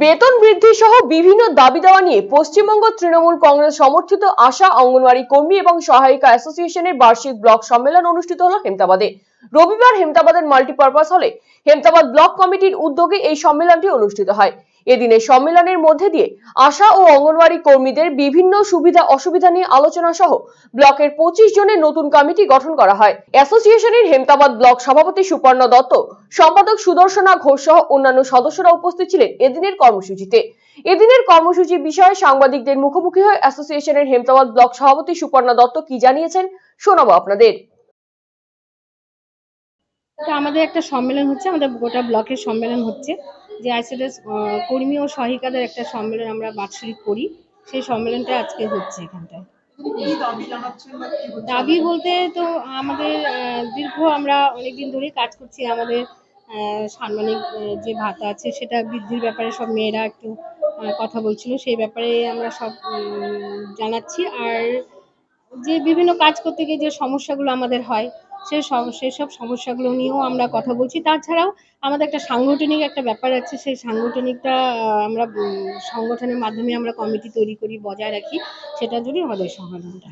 বেতন বৃদ্ধি সহ বিভিন্ন দাবি দাওয়া নিয়ে পশ্চিমবঙ্গ তৃণমূল কংগ্রেস সমর্থিত আশা অঙ্গনওয়াড়ি কর্মী এবং সহায়িকা অ্যাসোসিয়েশনের বার্ষিক ব্লক সম্মেলন অনুষ্ঠিত হল হেমতাবাদে। রবিবার হেমতাবাদের মাল্টিপারপাস হলে হেমতাবাদ ব্লক কমিটির উদ্যোগে এই সম্মেলনটি অনুষ্ঠিত হয়। এদিনে সম্মেলনের মধ্যে দিয়ে আশা ও অঙ্গনওয়াড়ি কর্মীদের বিভিন্ন সুবিধা অসুবিধা নিয়ে আলোচনা সহ ব্লকের পঁচিশ জনের নতুন কমিটি গঠন করা হয়। অ্যাসোসিয়েশনের হেমতাবাদ ব্লক সভাপতি সুপর্ণ দত্ত, সম্পাদক সুদর্শনা ঘোষ সহ অন্যান্য সদস্যরা উপস্থিত ছিলেন এদিনের কর্মসূচিতে। এদিনের কর্মসূচি বিষয়ে সাংবাদিকদের মুখোমুখি হয়ে অ্যাসোসিয়েশনের হেমতাবাদ ব্লক সভাপতি সুপর্ণা দত্ত কি জানিয়েছেন শোনাবো আপনাদের। আমাদের একটা সম্মেলন হচ্ছে, আমাদের গোটা ব্লকের সম্মেলন হচ্ছে। যে আইসিডিএস কর্মী ও সহায়িকাদের একটা সম্মেলন আমরা বাৎসরিক করি। সেই সম্মেলনটা আজকে হচ্ছে এখানটায়। দাবি বলতে তো আমাদের দীর্ঘ আমরা অনেকদিন ধরেই কাজ করছি। আমাদের সাম্মানিক যে ভাতা আছে সেটা বৃদ্ধির ব্যাপারে সব মেয়েরা একটু কথা বলছিল। সেই ব্যাপারে আমরা সব জানাচ্ছি। আর যে বিভিন্ন কাজ করতে গিয়ে যে সমস্যাগুলো আমাদের হয় সেই সব- সেই সব সমস্যাগুলো নিয়েও আমরা কথা বলছি। তাছাড়াও আমাদের একটা সাংগঠনিক একটা ব্যাপার আছে, সেই সাংগঠনিকটা আমরা সংগঠনের মাধ্যমে আমরা কমিটি তৈরি করি, বজায় রাখি। সেটার জন্যই আমাদের সংগঠনটা